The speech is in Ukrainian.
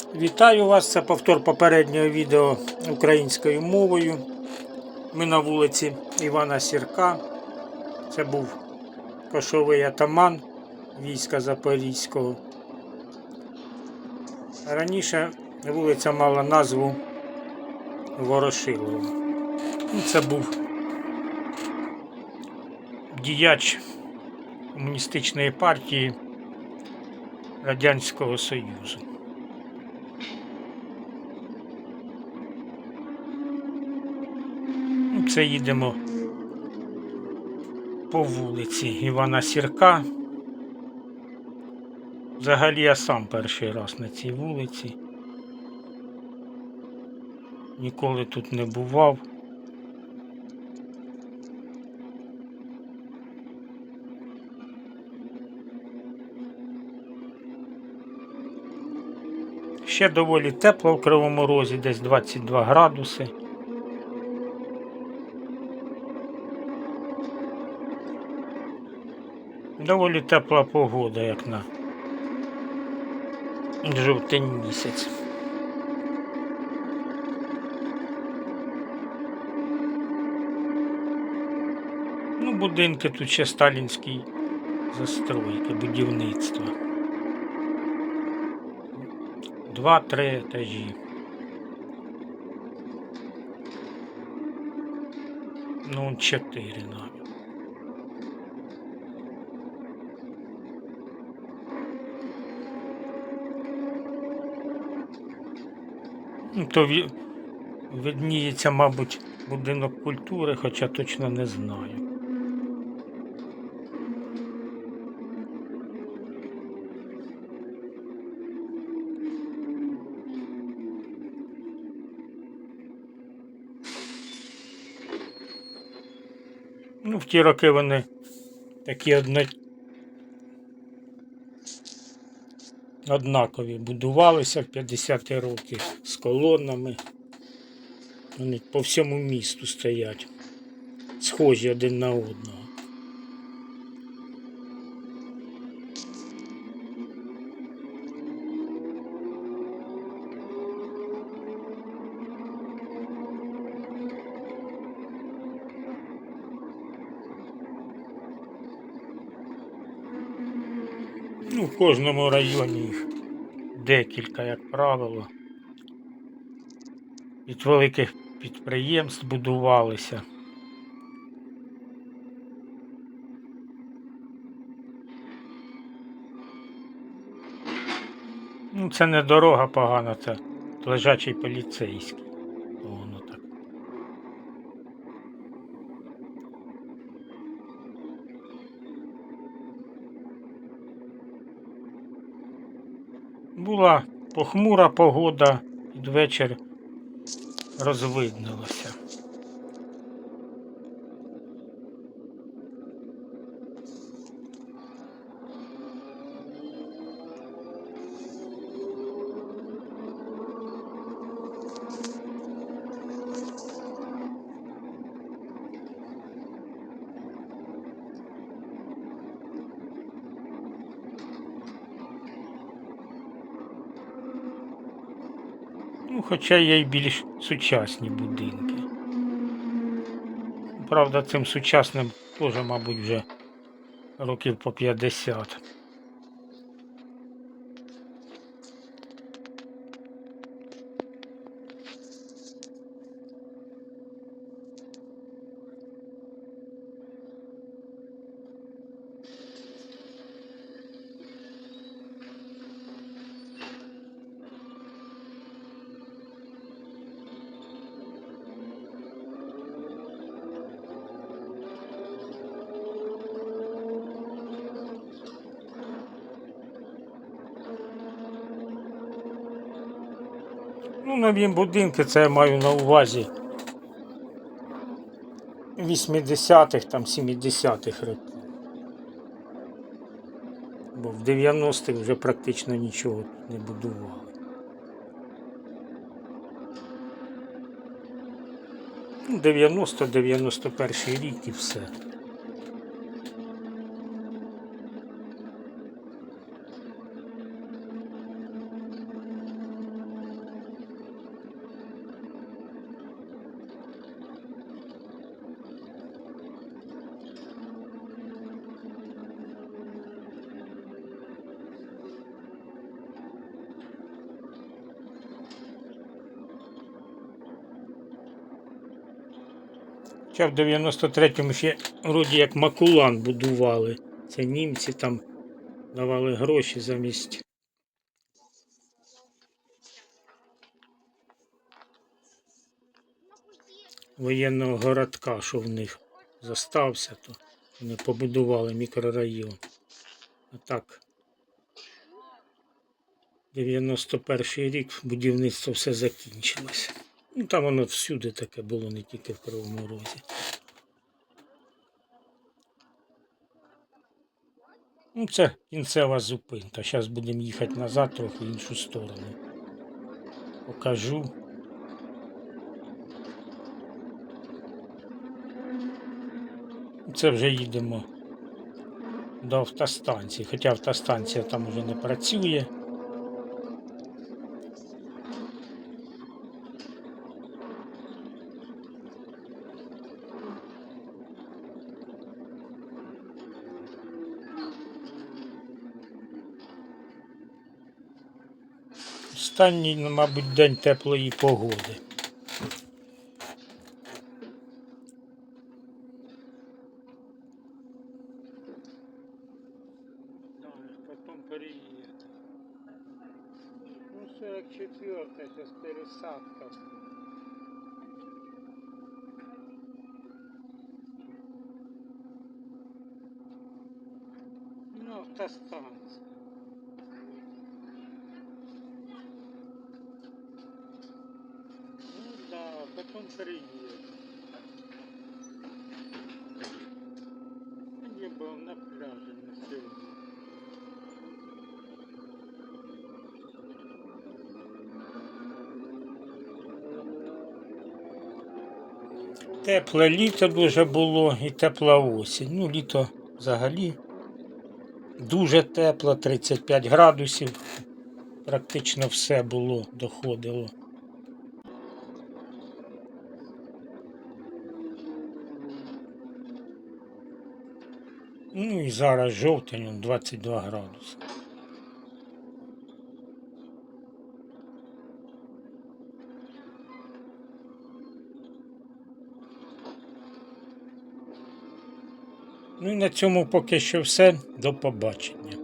Вітаю вас! Це повтор попереднього відео українською мовою. Ми на вулиці Івана Сірка. Це був кошовий атаман війська Запорізького. Раніше вулиця мала назву Ворошилова. Ну, Це був діяч комуністичної партії Радянського Союзу. Це їдемо по вулиці Івана Сірка. Взагалі я сам перший раз на цій вулиці. Ніколи тут не бував. Ще доволі тепло в Кривому Розі, десь 22 градуси. Доволі тепла погода, як на жовтень місяць. Ну, будинки тут ще сталінські застройки, будівництва. Два-три етажі. Ну, чотири навіть. То ві- видніється, мабуть, будинок культури, хоча точно не знаю. Ну, в ті роки вони такі одно... однакові будувалися в 50-ті роки з колонами. Вони по всьому місту стоять, схожі один на одного. Ну, в кожному районі їх декілька, як правило. Від великих підприємств будувалися. Ну, це не дорога погана, це лежачий поліцейський. Воно так. Була похмура погода, під вечір розвиднилося. Ну, хоча є й більш сучасні будинки. Правда, цим сучасним теж, мабуть, вже років по 50. Ну, нові будинки, це я маю на увазі 80-х, там 70-х років. Бо в 90-х вже практично нічого не будували. Ну, 90-91 рік і все. Хоча в 93-му ще вроді як Макулан будували. Це німці там давали гроші замість. Воєнного городка, що в них застався, то вони побудували мікрорайон. А так, 91 рік будівництво все закінчилось. Ну там воно всюди таке було, не тільки в Кривому Розі. Ну, це кінцева зупинка. Зараз будемо їхати назад трохи в іншу сторону. Покажу. Це вже їдемо до автостанції, хоча автостанція там вже не працює. Останній, мабуть, день теплої погоди. Потом переїде. Ну, 44 сейчас пересадка. Ну, автостанция. Ну да, потом переедет. Я был на пляже на сегодня. Тепле літо дуже було і тепла осінь. Ну, літо взагалі дуже тепло, 35 градусів. Практично все було, доходило. Ну і зараз жовтень, он 22 градуси. Ну і на цьому поки що все. До побачення.